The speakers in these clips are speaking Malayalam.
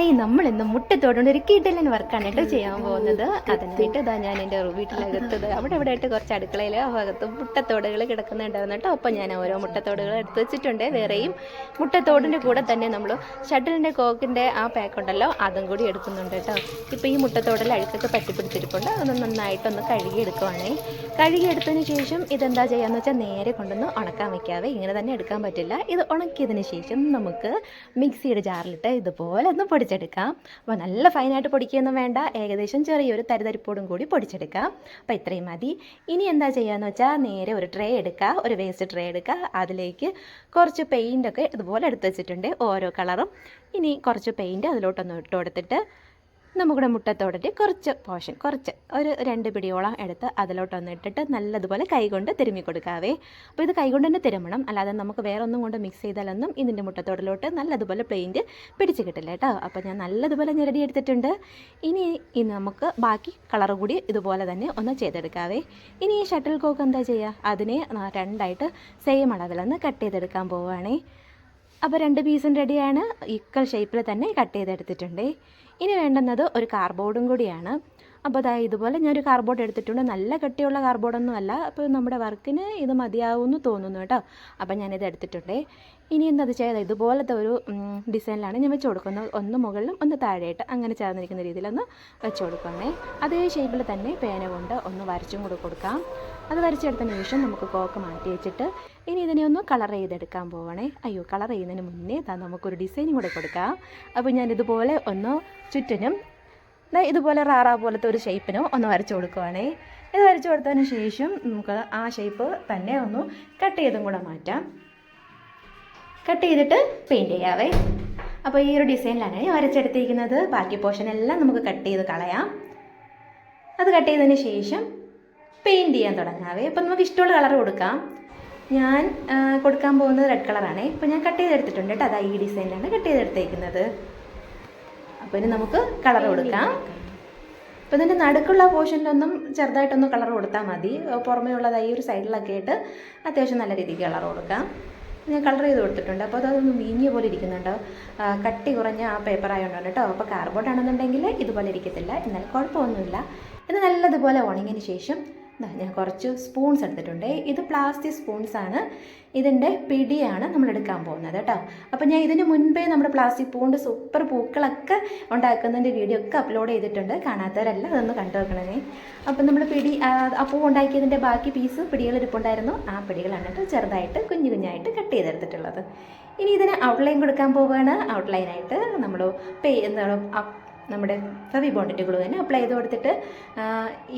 ഹായ് നമ്മൾ ഇന്ന് മുട്ടത്തോടുകൊണ്ട് ഒരു കിടലൻ വർക്കാണ് കേട്ടോ ചെയ്യാൻ പോകുന്നത്. അതിനായിട്ട് ഇതാ ഞാൻ എന്റെ വീട്ടിലകത്തത്. അവിടെ ഇവിടെ ആയിട്ട് കുറച്ച് അടുക്കളയിൽ ആ ഭാഗത്ത് മുട്ടത്തോടുകൾ കിടക്കുന്നുണ്ടായിരുന്നു കേട്ടോ. അപ്പോൾ ഞാൻ ഓരോ മുട്ടത്തോടുകൾ എടുത്ത് വെച്ചിട്ടുണ്ട്. വേറെയും മുട്ടത്തോടിന്റെ കൂടെ തന്നെ നമ്മൾ ഷട്ടിലിന്റെ കോക്കിന്റെ ആ പാക്ക് ഉണ്ടല്ലോ അതും കൂടി എടുക്കുന്നുണ്ട് കേട്ടോ. ഇപ്പോൾ ഈ മുട്ടത്തോടിൽ അഴുക്കൊക്കെ പറ്റിപ്പിടിച്ചിരിപ്പുണ്ട്. അതൊന്ന് നന്നായിട്ടൊന്ന് കഴുകിയെടുക്കുവാണേ. കഴുകിയെടുത്തതിന് ശേഷം ഇതെന്താ ചെയ്യാന്ന് വെച്ചാൽ നേരെ കൊണ്ടൊന്ന് ഉണക്കാൻ വെക്കാതെ ഇങ്ങനെ തന്നെ എടുക്കാൻ പറ്റില്ല. ഇത് ഉണക്കിയതിന് ശേഷം നമുക്ക് മിക്സിയുടെ ജാറിലിട്ട് ഇതുപോലെ ഒന്ന് പൊടിച്ചെടുക്കാം. അപ്പോൾ നല്ല ഫൈനായിട്ട് പൊടിക്കുകയൊന്നും വേണ്ട. ഏകദേശം ചെറിയൊരു തരിതരിപ്പോടും കൂടി പൊടിച്ചെടുക്കാം. അപ്പോൾ ഇത്രയും മതി. ഇനി എന്താ ചെയ്യുകയെന്ന് വെച്ചാൽ നേരെ ഒരു ട്രേ എടുക്കുക ഒരു വേസ്റ്റ് ട്രേ എടുക്കുക അതിലേക്ക് കുറച്ച് പെയിന്റൊക്കെ ഇതുപോലെ എടുത്ത് വെച്ചിട്ടുണ്ട്. ഓരോ കളറും ഇനി കുറച്ച് പെയിന്റ് അതിലോട്ടൊന്ന് ഇട്ട് കൊടുത്തിട്ട് നമ്മുടെ മുട്ടത്തോടന്റെ കുറച്ച് പോർഷൻ കുറച്ച്. ഒരു രണ്ട് പിടിയോളം എടുത്ത് അതിലോട്ടൊന്ന് ഇട്ടിട്ട് നല്ലതുപോലെ കൈകൊണ്ട് തിരുമ്മി കൊടുക്കാവേ. അപ്പോൾ ഇത് കൈകൊണ്ട് തന്നെ തിരുമണം. അല്ലാതെ നമുക്ക് വേറെ ഒന്നും കൊണ്ട് മിക്സ് ചെയ്താലൊന്നും ഇതിന്റെ മുട്ടത്തോടിലോട്ട് നല്ലതുപോലെ പ്ലെയിന്റ് പിടിച്ച് കിട്ടില്ല കേട്ടോ. അപ്പോൾ ഞാൻ നല്ലതുപോലെ ഞെരടി എടുത്തിട്ടുണ്ട്. ഇനി ഇനി നമുക്ക് ബാക്കി കളർ കൂടി ഇതുപോലെ തന്നെ ഒന്ന് ചെയ്തെടുക്കാവേ. ഇനി ഈ ഷട്ടിൽ കോക്ക് എന്താ ചെയ്യുക അതിനെ രണ്ടായിട്ട് സെയിം അളവിലൊന്ന് കട്ട് ചെയ്തെടുക്കാൻ പോവുകയാണേ. അപ്പോൾ രണ്ട് പീസും റെഡിയാണ്. ഈക്വൽ ഷേപ്പിൽ തന്നെ കട്ട് ചെയ്തെടുത്തിട്ടുണ്ട്. ഇനി വേണ്ടുന്നത് ഒരു കാർബോർഡും കൂടിയാണ്. അപ്പോൾ അതായത് ഇതുപോലെ ഞാനൊരു കാർബോർഡ് എടുത്തിട്ടുണ്ട്. നല്ല കട്ടിയുള്ള കാർബോർഡൊന്നും അല്ല. അപ്പോൾ നമ്മുടെ വർക്കിന് ഇത് മതിയാവുമെന്ന് തോന്നുന്നു കേട്ടോ. അപ്പോൾ ഞാനിത് എടുത്തിട്ടുണ്ട്. ഇനി എന്നത് ചെയ്ത് ഇതുപോലത്തെ ഒരു ഡിസൈനിലാണ് ഞാൻ വെച്ച് കൊടുക്കുന്നത്. ഒന്ന് മുകളിലും ഒന്ന് താഴെയായിട്ട് അങ്ങനെ ചേർന്നിരിക്കുന്ന രീതിയിലൊന്ന് വെച്ച് കൊടുക്കണേ അതേ ഷേപ്പിൽ തന്നെ പേന കൊണ്ട് ഒന്ന് വരച്ചും കൂടെ കൊടുക്കാം. അത് വരച്ചെടുത്തതിന് ശേഷം നമുക്ക് കോക്ക് മാറ്റി വെച്ചിട്ട് ഇനി ഇതിനെ ഒന്ന് കളർ ചെയ്തെടുക്കാൻ പോവണേ. അയ്യോ കളർ ചെയ്യുന്നതിന് മുന്നേ താ നമുക്കൊരു ഡിസൈനും കൂടെ കൊടുക്കാം. അപ്പോൾ ഞാൻ ഇതുപോലെ ഒന്ന് ചുറ്റിനും ഇതുപോലെ റാറ പോലത്തെ ഒരു ഷേപ്പിനോ ഒന്ന് വരച്ചു കൊടുക്കുവാണേ. ഇത് വരച്ചു കൊടുത്തതിന് ശേഷം നമുക്ക് ആ ഷേപ്പ് തന്നെ ഒന്ന് കട്ട് ചെയ്തും കൂടെ മാറ്റാം. കട്ട് ചെയ്തിട്ട് പെയിന്റ് ചെയ്യാവേ. അപ്പോൾ ഈ ഒരു ഡിസൈനിലാണ് ഞാൻ വരച്ചെടുത്തിരിക്കുന്നത്. ബാക്കി പോർഷൻ എല്ലാം നമുക്ക് കട്ട് ചെയ്ത് കളയാം. അത് കട്ട് ചെയ്തതിന് ശേഷം പെയിന്റ് ചെയ്യാൻ തുടങ്ങാവേ. അപ്പോൾ നമുക്ക് ഇഷ്ടമുള്ള കളർ കൊടുക്കാം. ഞാൻ കൊടുക്കാൻ പോകുന്നത് റെഡ് കളറാണേ ഇപ്പോൾ ഞാൻ കട്ട് ചെയ്തെടുത്തിട്ടുണ്ട് കേട്ടോ. അതാ ഈ ഡിസൈനിലാണ് കട്ട് ചെയ്തെടുത്തേക്കുന്നത്. അപ്പോൾ ഇനി നമുക്ക് കളർ കൊടുക്കാം. അപ്പോൾ ഇതിന്റെ നടുക്കുള്ള പോർഷനിലൊന്നും ചെറുതായിട്ടൊന്ന് കളർ കൊടുത്താൽ മതി. പുറമേ ഈ ഒരു സൈഡിലൊക്കെ ആയിട്ട് അത്യാവശ്യം നല്ല രീതിക്ക് കളർ കൊടുക്കാം. ഞാൻ കളർ ചെയ്ത് കൊടുത്തിട്ടുണ്ട്. അപ്പോൾ അതൊന്ന് വീങ്ങിയ പോലെ ഇരിക്കുന്നുണ്ട്. കട്ടി കുറഞ്ഞ ആ പേപ്പർ ആയതുകൊണ്ടാണ് കേട്ടോ. അപ്പോൾ കാർബോർഡ് ആണെന്നുണ്ടെങ്കിൽ ഇതുപോലെ ഇരിക്കത്തില്ല. എന്നാൽ കുഴപ്പമൊന്നുമില്ല. ഇത് നല്ലതുപോലെ ഉണങ്ങിയതിന് ശേഷം ഞാൻ കുറച്ച് സ്പൂൺസ് എടുത്തിട്ടുണ്ട്. ഇത് പ്ലാസ്റ്റിക് സ്പൂൺസ് ആണ്. ഇതിന്റെ പിടിയാണ് നമ്മൾ എടുക്കാൻ പോകുന്നത് കേട്ടോ. അപ്പോൾ ഞാൻ ഇതിന് മുൻപേ നമ്മുടെ പ്ലാസ്റ്റിക് പൂണ്ട് സൂപ്പർ പൂക്കളൊക്കെ ഉണ്ടാക്കുന്നതിന്റെ വീഡിയോ ഒക്കെ അപ്ലോഡ് ചെയ്തിട്ടുണ്ട്. കാണാത്തവരെല്ലാം അതൊന്ന് കണ്ടു വെക്കണേ അപ്പോൾ നമ്മൾ പിടി ആ പൂ ഉണ്ടാക്കിയതിന്റെ ബാക്കി പീസ് പിടികൾ ഇരിപ്പുണ്ടായിരുന്നു. ആ പിടികളാണ് കേട്ടോ ചെറുതായിട്ട് കുഞ്ഞു കുഞ്ഞായിട്ട് കട്ട് ചെയ്തെടുത്തിട്ടുള്ളത്. ഇനി ഇതിന് ഔട്ട്ലൈൻ കൊടുക്കാൻ പോവുകയാണ് ഔട്ട്ലൈനായിട്ട് നമ്മൾ പേ എന്താണ് നമ്മുടെ ഫെവി ബോണ്ടിന്റെ ഗ്ലൂ തന്നെ അപ്ലൈ ചെയ്ത് കൊടുത്തിട്ട്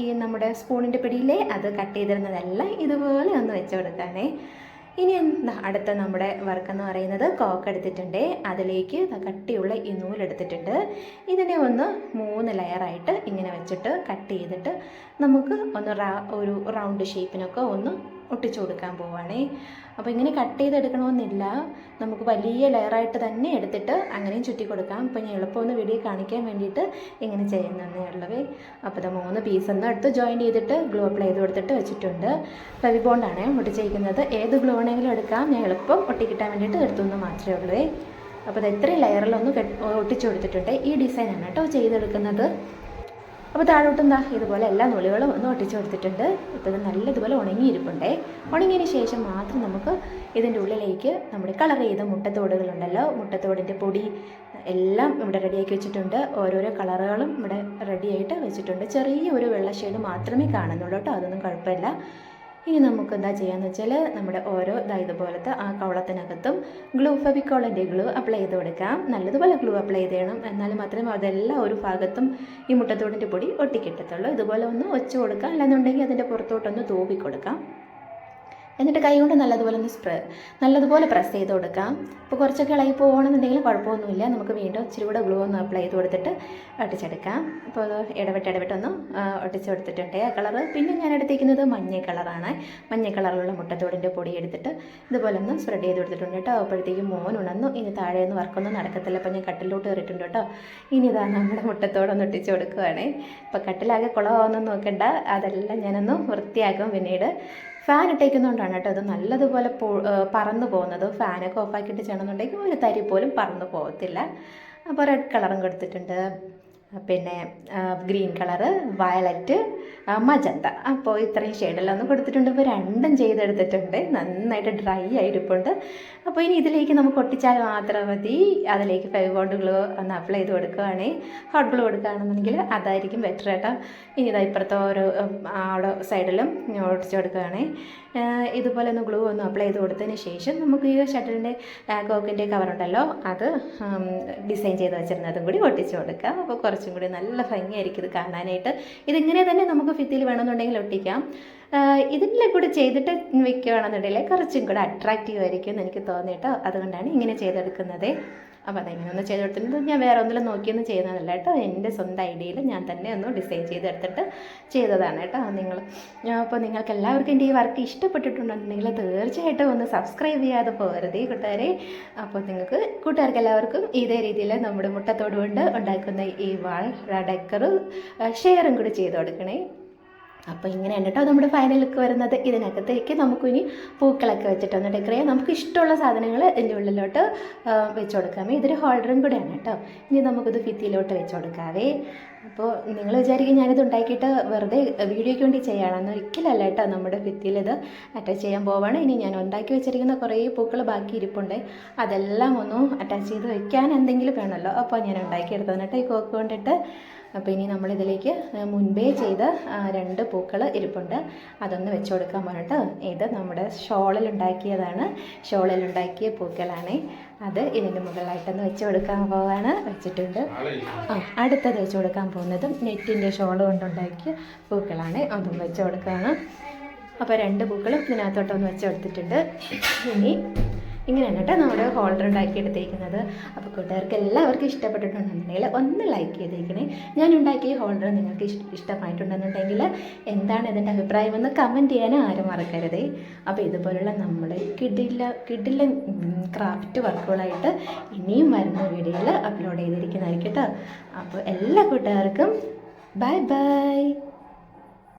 ഈ നമ്മുടെ സ്പൂണിന്റെ പിടിയിലേ അത് കട്ട് ചെയ്തിരുന്നതെല്ലാം ഇതുപോലെ ഒന്ന് വെച്ച് കൊടുക്കാനേ ഇനി അടുത്ത നമ്മുടെ വർക്ക് എന്ന് പറയുന്നത് കോക്ക് എടുത്തിട്ടുണ്ട്. അതിലേക്ക് കട്ടിയുള്ള ഈ നൂലെടുത്തിട്ടുണ്ട് ഇതിനെ ഒന്ന് മൂന്ന് ലെയറായിട്ട് ഇങ്ങനെ വെച്ചിട്ട് കട്ട് ചെയ്തിട്ട് നമുക്ക് ഒന്ന് ഒരു റൗണ്ട് ഷേപ്പിനൊക്കെ ഒന്ന് ഒട്ടിച്ചു കൊടുക്കാൻ പോവുകയാണേ അപ്പോൾ ഇങ്ങനെ കട്ട് ചെയ്തെടുക്കണമെന്നില്ല. നമുക്ക് വലിയ ലെയറായിട്ട് തന്നെ എടുത്തിട്ട് അങ്ങനെയും ചുറ്റി കൊടുക്കാം. അപ്പോൾ ഞാൻ എളുപ്പമൊന്ന് വീഡിയോ കാണിക്കാൻ വേണ്ടിയിട്ട് ഇങ്ങനെ ചെയ്യുന്നതേ ഉള്ളവേ അപ്പോൾ ഇത് മൂന്ന് പീസ് ഒന്ന് എടുത്ത് ജോയിൻ ചെയ്തിട്ട് ഗ്ലോ അപ്ലൈ ചെയ്ത് കൊടുത്തിട്ട് വെച്ചിട്ടുണ്ട്. ഫെവി ബോണ്ടാണ് ഒട്ടിച്ചിരിക്കുന്നത് ഏത് ഗ്ലോ ആണെങ്കിലും എടുക്കാം. ഞാൻ എളുപ്പം ഒട്ടിക്കിട്ടാൻ വേണ്ടിയിട്ട് എടുത്തുനിന്ന് മാത്രമേ ഉള്ളൂ. അപ്പോൾ ഇത് എത്രയും ലെയറിലൊന്ന് ഒട്ടിച്ചു കൊടുത്തിട്ടുണ്ട്. ഈ ഡിസൈനാണ് കേട്ടോ ചെയ്തെടുക്കുന്നത്. അപ്പോൾ താഴോട്ട് എന്താ ഇതുപോലെ എല്ലാ നുള്ളികളും ഒന്ന് ഒട്ടിച്ചു കൊടുത്തിട്ടുണ്ട്. ഇപ്പോൾ നല്ലതുപോലെ ഉണങ്ങിയിരിപ്പുണ്ടേ. ഉണങ്ങിയതിന് ശേഷം മാത്രം നമുക്ക് ഇതിന്റെ ഉള്ളിലേക്ക് നമ്മുടെ കളർ ചെയ്ത മുട്ടത്തോടുകളുണ്ടല്ലോ. മുട്ടത്തോടിന്റെ പൊടി എല്ലാം ഇവിടെ റെഡിയാക്കി വെച്ചിട്ടുണ്ട്. ഓരോരോ കളറുകളും ഇവിടെ റെഡിയായിട്ട് വെച്ചിട്ടുണ്ട്. ചെറിയ ഒരു വെള്ള ഷെയ്ഡ് മാത്രമേ കാണുന്നുള്ളൂ കേട്ടോ. അതൊന്നും കുഴപ്പമില്ല. ഇനി നമുക്ക് എന്താ ചെയ്യാന്ന് വെച്ചാൽ നമ്മുടെ ഓരോ ഇതാ ഇതുപോലത്തെ ആ കവളത്തിനകത്തും ഗ്ലൂ ഫെവിക്കോളിന്റെ ഗ്ലൂ അപ്ലൈ ചെയ്ത് കൊടുക്കാം. നല്ലതുപോലെ ഗ്ലൂ അപ്ലൈ ചെയ്യണം എന്നാൽ മാത്രമേ അതെല്ലാം ഒരു ഭാഗത്തും ഈ മുട്ടത്തോടിന്റെ പൊടി ഒട്ടിക്കിട്ടത്തുള്ളൂ. ഇതുപോലെ ഒന്ന് വെച്ച് കൊടുക്കാം. അല്ലാന്നുണ്ടെങ്കിൽ അതിന്റെ പുറത്തോട്ടൊന്ന് തൂവി കൊടുക്കാം എന്നിട്ട് കൈ കൊണ്ട് നല്ലതുപോലെ ഒന്ന് സ്പ്രേ നല്ലതുപോലെ പ്രസ് ചെയ്ത് കൊടുക്കാം. അപ്പോൾ കുറച്ചൊക്കെ ഇളകി പോകണമെന്നുണ്ടെങ്കിൽ കുഴപ്പമൊന്നുമില്ല. നമുക്ക് വീണ്ടും ഇച്ചിരി കൂടെ ഗ്ലൂ ഒന്ന് അപ്ലൈ ചെയ്ത് കൊടുത്തിട്ട് ഒട്ടിച്ചെടുക്കാം അപ്പോൾ ഇടവിട്ട് ഇടവിട്ടൊന്ന് ഒട്ടിച്ച് കൊടുത്തിട്ടുണ്ട്. ആ കളറ് പിന്നെ ഞാൻ എടുത്തിരിക്കുന്നത് മഞ്ഞ കളറാണ് മഞ്ഞ കളറിലുള്ള മുട്ടത്തോടിന്റെ പൊടി എടുത്തിട്ട് ഇതുപോലെ ഒന്ന് സ്പ്രെഡ് ചെയ്ത് കൊടുത്തിട്ടുണ്ട് കേട്ടോ. അപ്പോഴത്തേക്കും മോൻ ഉണന്നു ഇനി താഴെ നിന്ന് വർക്കൊന്നും നടക്കത്തില്ല. അപ്പോൾ ഞാൻ കട്ടിലോട്ട് കയറിയിട്ടുണ്ട് കേട്ടോ. ഇനി ഇതാ നമ്മുടെ മുട്ടത്തോടൊന്ന് ഒട്ടിച്ച് കൊടുക്കുവാണേ. അപ്പോൾ കട്ടിലാകെ കുളമാവുന്നൊന്നും നോക്കണ്ട. അതെല്ലാം ഞാനൊന്ന് വൃത്തിയാക്കും പിന്നീട്. ഫാൻ ഇട്ടേക്കുന്നതുകൊണ്ടാണ് കേട്ടോ അത് നല്ലതുപോലെ പോ പറന്നു പോകുന്നത്. ഫാനൊക്കെ ഓഫാക്കിയിട്ട് ചെയ്യണമെന്നുണ്ടെങ്കിൽ ഒരു തരി പോലും പറന്ന് പോകത്തില്ല. അപ്പോൾ റെഡ് കളറും കൊടുത്തിട്ടുണ്ട്. പിന്നെ ഗ്രീൻ കളറ് വയലറ്റ് മജന്ത. അപ്പോൾ ഇത്രയും ഷെയ്ഡെല്ലാം ഒന്ന് കൊടുത്തിട്ടുണ്ട്. ഇപ്പോൾ രണ്ടും ചെയ്തെടുത്തിട്ടുണ്ട്. നന്നായിട്ട് ഡ്രൈ ആയിരിപ്പുണ്ട്. അപ്പോൾ ഇനി ഇതിലേക്ക് നമുക്ക് ഒട്ടിച്ചാൽ മാത്രം മതി. അതിലേക്ക് ഫൈവ് ബോണ്ട് ഗ്ലൂ ഒന്ന് അപ്ലൈ ചെയ്ത് കൊടുക്കുകയാണെങ്കിൽ ഹോട്ട് ഗ്ലൂ കൊടുക്കുകയാണെന്നുണ്ടെങ്കിൽ അതായിരിക്കും ബെറ്റർ കേട്ടോ. ഇനി ഇതാ ഇപ്പുറത്തെ ഓരോ അവിടെ സൈഡിലും ഒട്ടിച്ച് കൊടുക്കുകയാണെങ്കിൽ ഇതുപോലെ ഒന്ന് ഗ്ലൂ ഒന്ന് അപ്ലൈ ചെയ്ത് കൊടുത്തതിന് ശേഷം നമുക്ക് ഈ ഷട്ടിലിന്റെ കോക്കിന്റെ കവറുണ്ടല്ലോ അത് ഡിസൈൻ ചെയ്ത് വെച്ചിരുന്നതും കൂടി ഒട്ടിച്ച് കൊടുക്കാം അപ്പോൾ കുറച്ചും കൂടി നല്ല ഭംഗിയായിരിക്കും ഇത് കാണാനായിട്ട്. ഇതിങ്ങനെ തന്നെ നമുക്ക് ഫിത്തിൽ വേണമെന്നുണ്ടെങ്കിൽ ഒട്ടിക്കാം. ഇതിന്റെ കൂടെ ചെയ്തിട്ട് വെക്കുകയാണെന്നുണ്ടെങ്കിൽ കുറച്ചും കൂടെ അട്രാക്റ്റീവ് ആയിരിക്കും എന്ന് എനിക്ക് തോന്നിയിട്ടോ. അതുകൊണ്ടാണ് ഇങ്ങനെ ചെയ്തെടുക്കുന്നത്. അപ്പോൾ അതെങ്ങനെ ഒന്ന് ചെയ്ത് കൊടുത്തിട്ട് ഞാൻ വേറെ ഒന്നിലും നോക്കിയൊന്നും ചെയ്യുന്നതല്ല കേട്ടോ. എന്റെ സ്വന്തം ഐഡിയയിൽ ഞാൻ തന്നെ ഒന്ന് ഡിസൈൻ ചെയ്തെടുത്തിട്ട് ചെയ്തതാണ് കേട്ടോ നിങ്ങൾ. അപ്പോൾ നിങ്ങൾക്ക് എല്ലാവർക്കും എന്റെ ഈ വർക്ക് ഇഷ്ടപ്പെട്ടിട്ടുണ്ടെന്നുണ്ടെങ്കിൽ തീർച്ചയായിട്ടും ഒന്ന് സബ്സ്ക്രൈബ് ചെയ്യാതെ പോകരുത് കൂട്ടുകാരെ. അപ്പോൾ നിങ്ങൾക്ക് കൂട്ടുകാർക്ക് എല്ലാവർക്കും ഇതേ രീതിയിൽ നമ്മുടെ മുട്ടത്തോട് കൊണ്ട് ഉണ്ടാക്കുന്ന ഈ വാൾ ഡെക്കർ ഷെയറും കൂടി ചെയ്ത് കൊടുക്കണേ. അപ്പോൾ ഇങ്ങനെയാണ് കേട്ടോ നമ്മുടെ ഫൈനൽ ലുക്ക് വരുന്നത്. ഇതിനകത്തേക്ക് നമുക്കിനി പൂക്കളൊക്കെ വെച്ചിട്ടൊന്ന് ചെയ്യാം. നമുക്ക് ഇഷ്ടമുള്ള സാധനങ്ങൾ ഇതിന്റെ ഉള്ളിലോട്ട് വെച്ച് കൊടുക്കാമേ. ഇതൊരു ഹോൾഡറും കൂടെയാണ് കേട്ടോ. ഇനി നമുക്കിത് ഭിത്തിയിലോട്ട് വെച്ച് കൊടുക്കാവേ. അപ്പോൾ നിങ്ങൾ വിചാരിക്കും ഞാനിത് ഉണ്ടാക്കിയിട്ട് വെറുതെ വീഡിയോയ്ക്ക് വേണ്ടി ചെയ്യുകയാണെന്ന് ഒരിക്കലല്ല കേട്ടോ നമ്മുടെ ഭിത്തിയിൽ ഇത് അറ്റാച്ച് ചെയ്യാൻ പോവാണ്. ഇനി ഞാൻ ഉണ്ടാക്കി വെച്ചിരിക്കുന്ന കുറേ പൂക്കൾ ബാക്കി ഇരിപ്പുണ്ട്. അതെല്ലാം ഒന്ന് അറ്റാച്ച് ചെയ്ത് വെക്കാൻ എന്തെങ്കിലും വേണമല്ലോ. അപ്പോൾ ഞാൻ ഉണ്ടാക്കിയെടുത്തതാണ് കേട്ടോ ഈ കോക്ക് കൊണ്ടിട്ട്. അപ്പോൾ ഇനി നമ്മളിതിലേക്ക് മുൻപേ ചെയ്ത രണ്ട് പൂക്കൾ ഇരിപ്പുണ്ട്. അതൊന്ന് വെച്ച് കൊടുക്കാൻ ഇത് നമ്മുടെ ഷോളിലുണ്ടാക്കിയതാണ് ഷോളിലുണ്ടാക്കിയ പൂക്കളാണ്. അത് ഇതിന്റെ മുകളിലായിട്ടൊന്ന് വെച്ച് കൊടുക്കാൻ പോവാണ്. വെച്ചിട്ടുണ്ട്. ആ അടുത്തത് വെച്ച് കൊടുക്കാൻ പോകുന്നതും നെറ്റിന്റെ ഷോൾ കൊണ്ടുണ്ടാക്കിയ പൂക്കളാണ്. അതും വെച്ച് കൊടുക്കുകയാണ്. അപ്പോൾ രണ്ട് പൂക്കളും ഇതിനകത്തോട്ടൊന്ന് വെച്ച് കൊടുത്തിട്ടുണ്ട്. ഇനി ഇങ്ങനെയാണ് കേട്ടോ നമ്മുടെ ഹോൾഡർ ഉണ്ടാക്കി എടുത്തിരിക്കുന്നത് അപ്പോൾ കൂട്ടുകാർക്ക് എല്ലാവർക്കും ഇഷ്ടപ്പെട്ടിട്ടുണ്ടെന്നുണ്ടെങ്കിൽ ഒന്ന് ലൈക്ക് ചെയ്തേക്കണേ. ഞാൻ ഉണ്ടാക്കിയ ഹോൾഡർ നിങ്ങൾക്ക് ഇഷ് ഇഷ്ടമായിട്ടുണ്ടെന്നുണ്ടെങ്കിൽ എന്താണ് ഇതിന്റെ അഭിപ്രായം എന്ന് കമന്റ് ചെയ്യാനും ആരും മറക്കരുതേ. അപ്പോൾ ഇതുപോലുള്ള നമ്മുടെ കിഡില്ല കിഡില്ല ക്രാഫ്റ്റ് വർക്കുകളായിട്ട് ഇനിയും വരുന്ന വീഡിയോയിൽ അപ്ലോഡ് ചെയ്തിരിക്കുന്നതായിരിക്കും കേട്ടോ. അപ്പോൾ എല്ലാ കൂട്ടുകാർക്കും ബൈ ബൈ